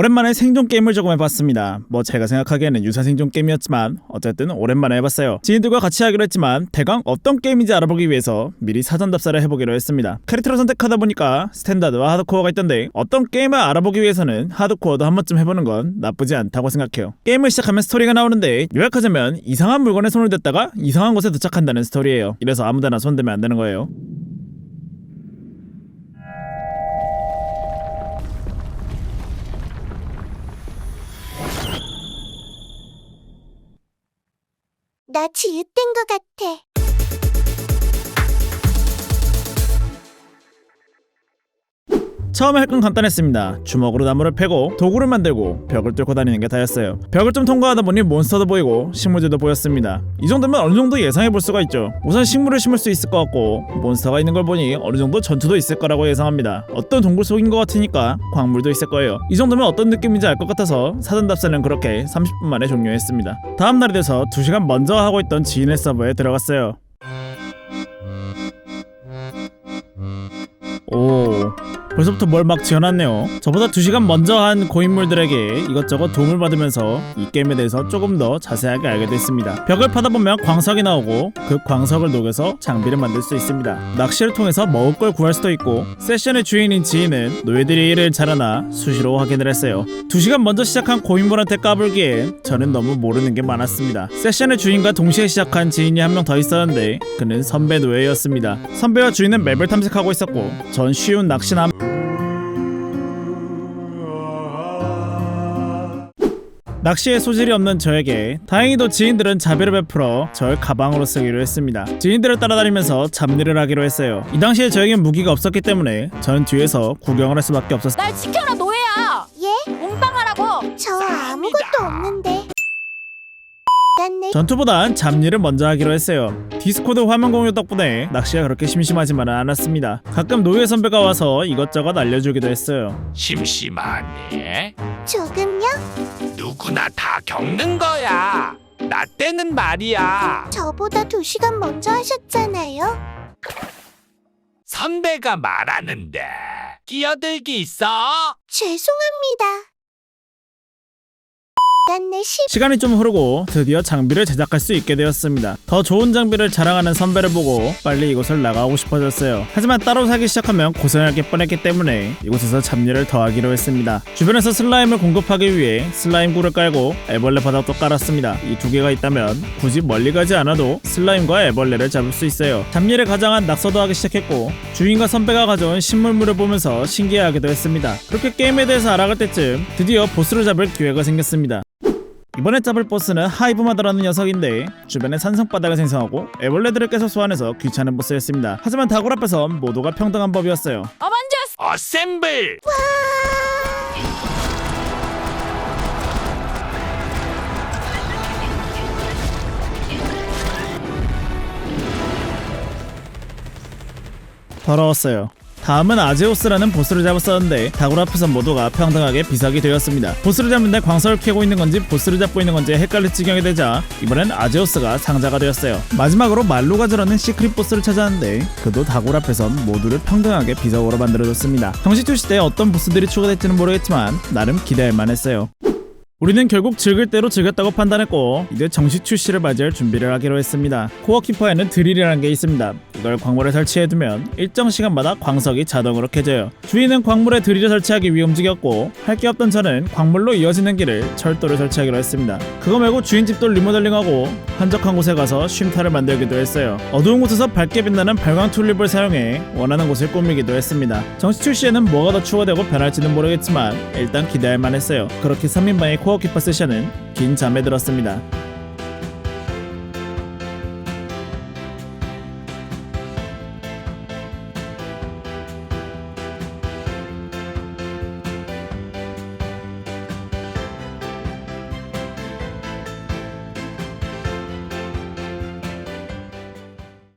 오랜만에 생존 게임을 조금 해봤습니다. 뭐 제가 생각하기에는 유사 생존 게임이었지만 어쨌든 오랜만에 해봤어요. 지인들과 같이 하기로 했지만 대강 어떤 게임인지 알아보기 위해서 미리 사전 답사를 해보기로 했습니다. 캐릭터를 선택하다 보니까 스탠다드와 하드코어가 있던데 어떤 게임을 알아보기 위해서는 하드코어도 한 번쯤 해보는 건 나쁘지 않다고 생각해요. 게임을 시작하면 스토리가 나오는데 요약하자면 이상한 물건에 손을 댔다가 이상한 곳에 도착한다는 스토리예요. 이래서 아무데나 손대면 안 되는 거예요. 나 지읒된 것 같아. 처음에 할 건 간단했습니다. 주먹으로 나무를 패고 도구를 만들고 벽을 뚫고 다니는 게 다였어요. 벽을 좀 통과하다 보니 몬스터도 보이고 식물들도 보였습니다. 이 정도면 어느 정도 예상해 볼 수가 있죠. 우선 식물을 심을 수 있을 것 같고 몬스터가 있는 걸 보니 어느 정도 전투도 있을 거라고 예상합니다. 어떤 동굴 속인 것 같으니까 광물도 있을 거예요. 이 정도면 어떤 느낌인지 알 것 같아서 사전 답사는 그렇게 30분 만에 종료했습니다. 다음 날이 돼서 2시간 먼저 하고 있던 지인의 서버에 들어갔어요. 오 벌써부터 뭘 막 지어놨네요. 저보다 2시간 먼저 한 고인물들에게 이것저것 도움을 받으면서 이 게임에 대해서 조금 더 자세하게 알게 됐습니다. 벽을 파다 보면 광석이 나오고 그 광석을 녹여서 장비를 만들 수 있습니다. 낚시를 통해서 먹을 걸 구할 수도 있고 세션의 주인인 지인은 노예들이 일을 잘하나 수시로 확인을 했어요. 2시간 먼저 시작한 고인물한테 까불기에 저는 너무 모르는 게 많았습니다. 세션의 주인과 동시에 시작한 지인이 한 명 더 있었는데 그는 선배 노예였습니다. 선배와 주인은 맵을 탐색하고 있었고 전 쉬운 낚시나 낚시에 소질이 없는 저에게 다행히도 지인들은 자비를 베풀어 절 가방으로 쓰기로 했습니다. 지인들을 따라다니면서 잡일을 하기로 했어요. 이 당시에 저에겐 무기가 없었기 때문에 전 뒤에서 구경을 할 수밖에 없었어요. 날 지켜라 노예야 예? 몽땅하라고 저 아무것도 없는데. 딴내 전투보단 잡일을 먼저 하기로 했어요. 디스코드 화면 공유 덕분에 낚시가 그렇게 심심하지만은 않았습니다. 가끔 노예 선배가 와서 이것저것 알려주기도 했어요. 심심하네. 조금요? 누구나 다 겪는 거야. 나 때는 말이야. 저보다 두 시간 먼저 하셨잖아요. 선배가 말하는데 끼어들기 있어. 죄송합니다. 시간이 좀 흐르고 드디어 장비를 제작할 수 있게 되었습니다. 더 좋은 장비를 자랑하는 선배를 보고 빨리 이곳을 나가고 싶어졌어요. 하지만 따로 사기 시작하면 고생할 게 뻔했기 때문에 이곳에서 잡일을 더 하기로 했습니다. 주변에서 슬라임을 공급하기 위해 슬라임 굴을 깔고 애벌레 바닥도 깔았습니다. 이 두 개가 있다면 굳이 멀리 가지 않아도 슬라임과 애벌레를 잡을 수 있어요. 잡일에 가장한 낙서도 하기 시작했고 주인과 선배가 가져온 신물물을 보면서 신기해하기도 했습니다. 그렇게 게임에 대해서 알아갈 때쯤 드디어 보스를 잡을 기회가 생겼습니다. 이번에 잡을 보스는 하이브마더라는 녀석인데 주변에 산성바닥을 생성하고 애벌레들을 깨서 소환해서 귀찮은 보스였습니다. 하지만 다굴 앞에선 모두가 평등한 법이었어요. 어반져스 어셈블. 더러웠어요. 다음은 아제오스라는 보스를 잡았었는데 다굴 앞에선 모두가 평등하게 비사기 되었습니다. 보스를 잡는데 광석을 캐고 있는 건지 보스를 잡고 있는 건지 헷갈릴 지경이 되자 이번엔 아제오스가 상자가 되었어요. 마지막으로 말로가 저라는 시크릿 보스를 찾았는데 그도 다굴 앞에선 모두를 평등하게 비석으로 만들어줬습니다. 정식 출시 때 어떤 보스들이 추가될지는 모르겠지만 나름 기대할 만했어요. 우리는 결국 즐길 대로 즐겼다고 판단했고 이제 정식 출시를 맞이할 준비를 하기로 했습니다. 코어 키퍼에는 드릴이라는 게 있습니다. 이걸 광물에 설치해두면 일정 시간마다 광석이 자동으로 켜져요. 주인은 광물에 드릴을 설치하기 위해 움직였고 할 게 없던 저는 광물로 이어지는 길을 철도를 설치하기로 했습니다. 그거 말고 주인 집도 리모델링하고 한적한 곳에 가서 쉼터를 만들기도 했어요. 어두운 곳에서 밝게 빛나는 발광 튤립을 사용해 원하는 곳을 꾸미기도 했습니다. 정식 출시에는 뭐가 더 추가되고 변할지는 모르겠지만 일단 기대할 만했어요. 그렇게 3인방의 코어 키퍼 세션은 긴 잠에 들었습니다.